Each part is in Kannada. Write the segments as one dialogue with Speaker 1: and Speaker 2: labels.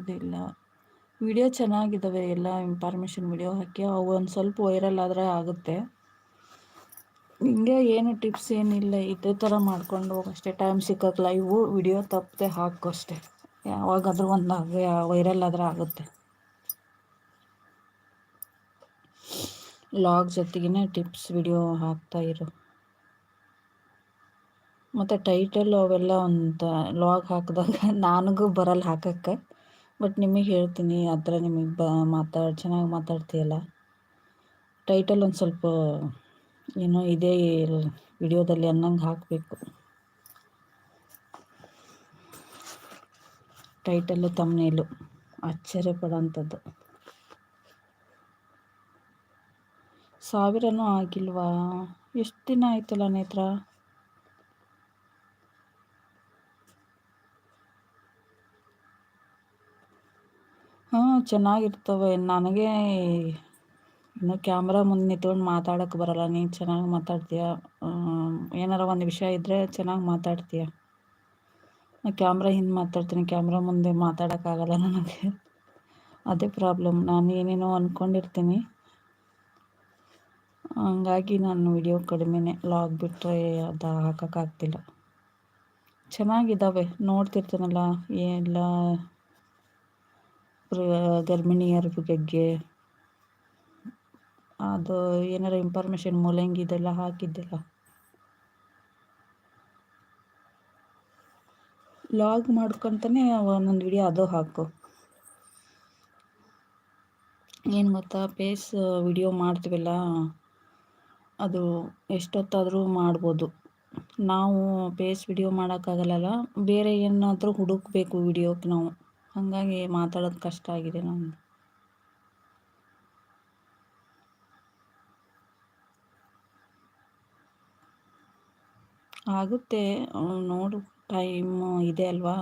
Speaker 1: ಇದಿಲ್ಲ ವಿಡಿಯೋ ಚೆನ್ನಾಗಿದ್ದಾವೆ ಎಲ್ಲ ಇನ್ಫಾರ್ಮೇಷನ್ ವಿಡಿಯೋ ಹಾಕಿ. ಅವು ಒಂದು ಸ್ವಲ್ಪ ವೈರಲ್ ಆದರೆ ಆಗುತ್ತೆ. ಹಿಂಗೆ ಏನು ಟಿಪ್ಸ್ ಏನಿಲ್ಲ, ಇದೇ ಥರ ಮಾಡ್ಕೊಂಡು ಹೋಗಷ್ಟೇ ಟೈಮ್ ಸಿಕ್ಕಕ್ಕೆ ಲೈವು ವಿಡಿಯೋ ತಪ್ಪದೆ ಹಾಕು ಅಷ್ಟೇ. ಯಾವಾಗಾದರೂ ಒಂದು ವೈರಲ್ ಆದರೆ ಆಗುತ್ತೆ. ಲಾಗ್ ಜೊತೆಗೇ ಟಿಪ್ಸ್ ವಿಡಿಯೋ ಹಾಕ್ತಾ ಇರು. ಮತ್ತು ಟೈಟಲ್ ಅವೆಲ್ಲ ಒಂದು ಲಾಗ್ ಹಾಕಿದಾಗ ನನಗೂ ಬರಲ್ಲ ಹಾಕೋಕ್ಕೆ. ಬಟ್ ನಿಮಗೆ ಹೇಳ್ತೀನಿ, ಆ ಥರ ನಿಮಗೆ ಬ, ಮಾತಾಡಿ, ಚೆನ್ನಾಗಿ ಮಾತಾಡ್ತೀಯಲ್ಲ? ಟೈಟಲ್ ಒಂದು ಸ್ವಲ್ಪ, ಏನೋ ಇದೇ ವಿಡಿಯೋದಲ್ಲಿ ಅನ್ನಂಗೆ ಹಾಕಬೇಕು. ಟೈಟಲ್ಲು ತಮ್ಮನೇಲು ಆಶ್ಚರ್ಯ ಪಡೋಂಥದ್ದು. ಸಾವಿರನೂ ಆಗಿಲ್ವಾ? ಎಷ್ಟು ದಿನ ಆಯ್ತಲ್ಲ ನೇತ್ರ? ಚೆನ್ನಾಗಿರ್ತವೆ. ನನಗೆ ಇನ್ನು ಕ್ಯಾಮ್ರಾ ಮುಂದೆ ನಿಂತ್ಕೊಂಡು ಮಾತಾಡೋಕ್ಕೆ ಬರಲ್ಲ. ನೀನು ಚೆನ್ನಾಗಿ ಮಾತಾಡ್ತೀಯ? ಏನಾರ ಒಂದು ವಿಷಯ ಇದ್ದರೆ ಚೆನ್ನಾಗಿ ಮಾತಾಡ್ತೀಯ? ನಾನು ಕ್ಯಾಮ್ರಾ ಹಿಂದೆ ಮಾತಾಡ್ತೀನಿ. ಕ್ಯಾಮ್ರಾ ಮುಂದೆ ಮಾತಾಡೋಕ್ಕಾಗಲ್ಲ ನನಗೆ. ಅದೇ ಪ್ರಾಬ್ಲಮ್. ನಾನು ಏನೇನೋ ಅಂದ್ಕೊಂಡಿರ್ತೀನಿ ಹಂಗಾಗಿ ನಾನು ವಿಡಿಯೋ ಕಡಿಮೆನೇ ಲಾಗ್ ಬಿಟ್ಟರೆ ಅದು ಹಾಕೋಕ್ಕಾಗ್ತಿಲ್ಲ ಚೆನ್ನಾಗಿದ್ದಾವೆ ನೋಡ್ತಿರ್ತೀನಲ್ಲ. ಎಲ್ಲ ಗರ್ಭಿಣಿಯರ ಬಗ್ಗೆ ಅದು ಏನಾರ ಇನ್ಫಾರ್ಮೇಷನ್ ಮೂಲಂಗಿ ಇದೆಲ್ಲ ಹಾಕಿದ್ದೆಲ್ಲ. ಲಾಗ್ ಮಾಡ್ಕೊಂತಾನೆ ಒಂದೊಂದು ವಿಡಿಯೋ ಅದು ಹಾಕು. ಏನು ಗೊತ್ತಾ ಪೇಸ್ ವಿಡಿಯೋ ಮಾಡ್ತೀವಲ್ಲ, ಅದು ಎಷ್ಟೊತ್ತಾದರೂ ಮಾಡ್ಬೋದು. ನಾವು ಪೇಸ್ ವಿಡಿಯೋ ಮಾಡೋಕ್ಕಾಗಲ್ಲಲ್ಲ ಬೇರೆ ಏನಾದರೂ ಹುಡುಕಬೇಕು ವಿಡಿಯೋಕ್ಕೆ ನಾವು. ಹಾಗಾಗಿ ಮಾತಾಡೋದು ಕಷ್ಟ ಆಗಿದೆ ನಮ್ಗೆ ಆಗುತ್ತೆ, ನೋಡು ಟೈಮ್ ಇದೆ ಅಲ್ವಾ?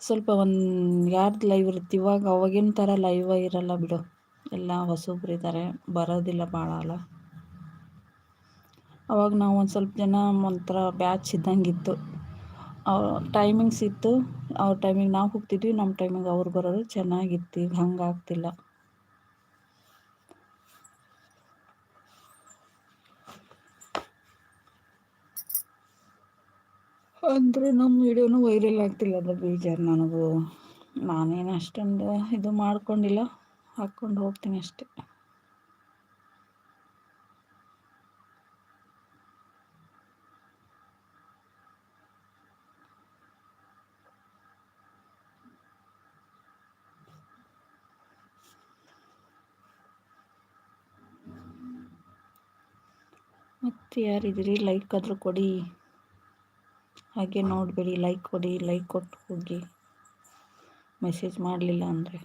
Speaker 1: ಸ್ವಲ್ಪ ಒಂದು ಯಾರ್ದು ಲೈವ್ ಇರುತ್ತೆ? ಇವಾಗ ಅವಾಗಿನ ಥರ ಲೈವ್ ಇರಲ್ಲ ಬಿಡು. ಎಲ್ಲ ಹೊಸೊಬ್ರು ಇದ್ದಾರೆ ಬರೋದಿಲ್ಲ ಭಾಳ ಅಲ್ಲ. ಅವಾಗ ನಾವು ಒಂದು ಸ್ವಲ್ಪ ಜನ ಒಂಥರ ಬ್ಯಾಚ್ ಇದ್ದಂಗಿತ್ತು ಟೈಮಿಂಗ್ಸ್ ಇತ್ತು, ಅವ್ರ ಟೈಮಿಗೆ ನಾವು ಹೋಗ್ತಿದ್ವಿ ನಮ್ಮ ಟೈಮಿಗೆ ಅವ್ರು ಬರೋದು ಚೆನ್ನಾಗಿತ್ತು ಹಂಗೆ ಆಗ್ತಿಲ್ಲ. ಅಂದರೆ ನಮ್ಮ ವಿಡಿಯೋನು ವೈರಲ್ ಆಗ್ತಿಲ್ಲ ಅದು ಬೇಜಾರು ನನಗೂ. ನಾನೇನು ಅಷ್ಟೊಂದು ಇದು ಮಾಡ್ಕೊಂಡಿಲ್ಲ, ಹಾಕ್ಕೊಂಡು ಹೋಗ್ತೀನಿ ಅಷ್ಟೇ. ಮತ್ತು ಯಾರಿದ್ದೀರಿ ಲೈಕ್ ಆದರೂ ಕೊಡಿ. ಹಾಗೆ ನೋಡಬೇಡಿ ಲೈಕ್ ಕೊಡಿ ಲೈಕ್ ಕೊಟ್ಟು ಹೋಗಿ. ಮೆಸೇಜ್ ಮಾಡಲಿಲ್ಲ ಅಂದರೆ.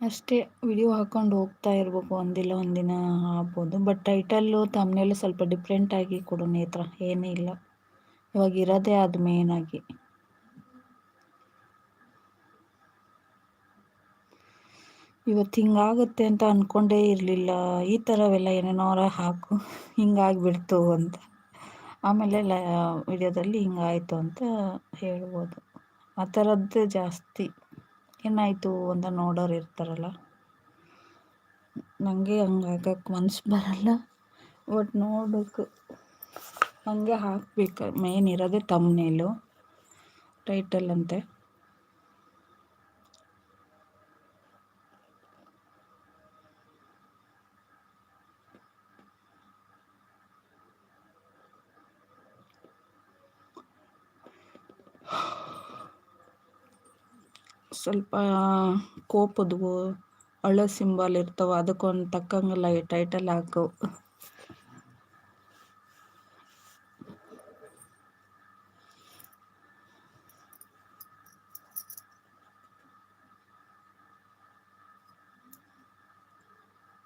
Speaker 1: ಅಷ್ಟೇ ವಿಡಿಯೋ ಹಾಕ್ಕೊಂಡು ಹೋಗ್ತಾ ಇರಬೇಕು. ಒಂದಿಲ್ಲ, ಒಂದಿನ ಆಗ್ಬೋದು. ಬಟ್ ಟೈಟಲ್ಲು ತಮ್ಮನೇಲು ಸ್ವಲ್ಪ ಡಿಫ್ರೆಂಟಾಗಿ ಕೊಡು ನೇತ್ರ. ಏನೇ ಇಲ್ಲ. ಇವಾಗ ಇರೋದೇ ಅದು ಮೇನಾಗಿ ಇವತ್ತು ಹಿಂಗಾಗುತ್ತೆ ಅಂತ ಅಂದ್ಕೊಂಡೇ ಇರಲಿಲ್ಲ. ಈ ಥರವೆಲ್ಲ ಏನೇನೋರ ಹಾಕು. ಹಿಂಗಾಗಿಬಿಡ್ತು ಅಂತ. ಆಮೇಲೆ ಲ ವಿಡಿಯೋದಲ್ಲಿ ಹಿಂಗಾಯಿತು ಅಂತ ಹೇಳ್ಬೋದು. ಆ ಥರದ್ದೇ ಜಾಸ್ತಿ. ಏನಾಯಿತು ಅಂತ ನೋಡೋರು ಇರ್ತಾರಲ್ಲ. ನನಗೆ ಹಂಗೆ ಹಾಕಕ್ಕೆ ಮನ್ಸು ಬರಲ್ಲ. ಬಟ್ ನೋಡಬೇಕು ಹಂಗೆ ಹಾಕ್ಬೇಕು. ಮೇನ್ ಇರೋದೇ ತಮ್ಮನೇಲು ಟೈಟಲ್ ಅಂತೆ. ಸ್ವಲ್ಪ ಕೋಪದ್ವು, ಅಳ ಸಿಂಬಲ್ ಇರ್ತಾವ, ಅದಕ್ಕೊಂದು ಈ ಟೈಟಲ್ ಹಾಕು.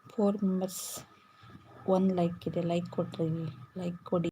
Speaker 1: ಫೋರ್ ಮೆಂಬರ್ಸ್ ಒಂದು ಲೈಕ್ ಇದೆ ಲೈಕ್ ಕೊಟ್ರಿ ಲೈಕ್ ಕೊಡಿ.